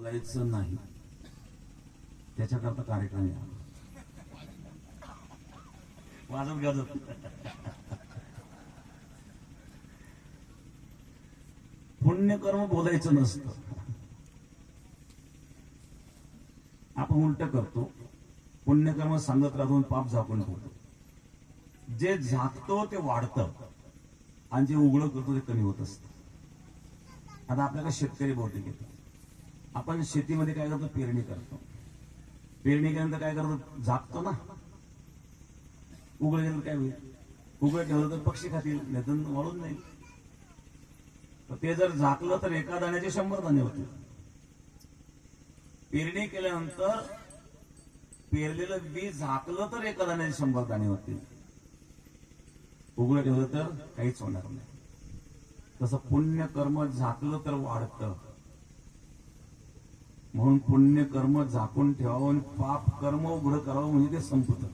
बोलायचं नाही. त्याच्याकरता कार्यक्रम या. वाजत गाजत पुण्यकर्म बोलायचं नसतं. आपण उलट करतो. पुण्यकर्म सांगत राहून पाप झाकून ठेवतो. जे झाकतो ते वाढतं. आणि जे उघडं करतो ते कमी होत असतं. आता आपल्याला शेतकरी बहुतेक येतो आपण शेतीमध्ये काय करतो? पेरणी करतो. पेरणी केल्यानंतर काय करतो? झाकतो ना. उघड केलं काय होईल? उघड ठेवलं तर पक्षी खातील नाही तर वाळून नाही तर ते जर झाकलं तर एका दाण्याचे शंभर दाणे होतील. पेरणी केल्यानंतर पेरलेलं बी झाकलं तर एका दाण्याचे शंभर दाणे होतील. उघड ठेवलं तर काहीच होणार नाही. तसं पुण्य कर्म झाकलं तर वाढतं. म्हणून पुण्य कर्म झाकून ठेवावं आणि पाप कर्म उघड करावं म्हणजे ते संपत.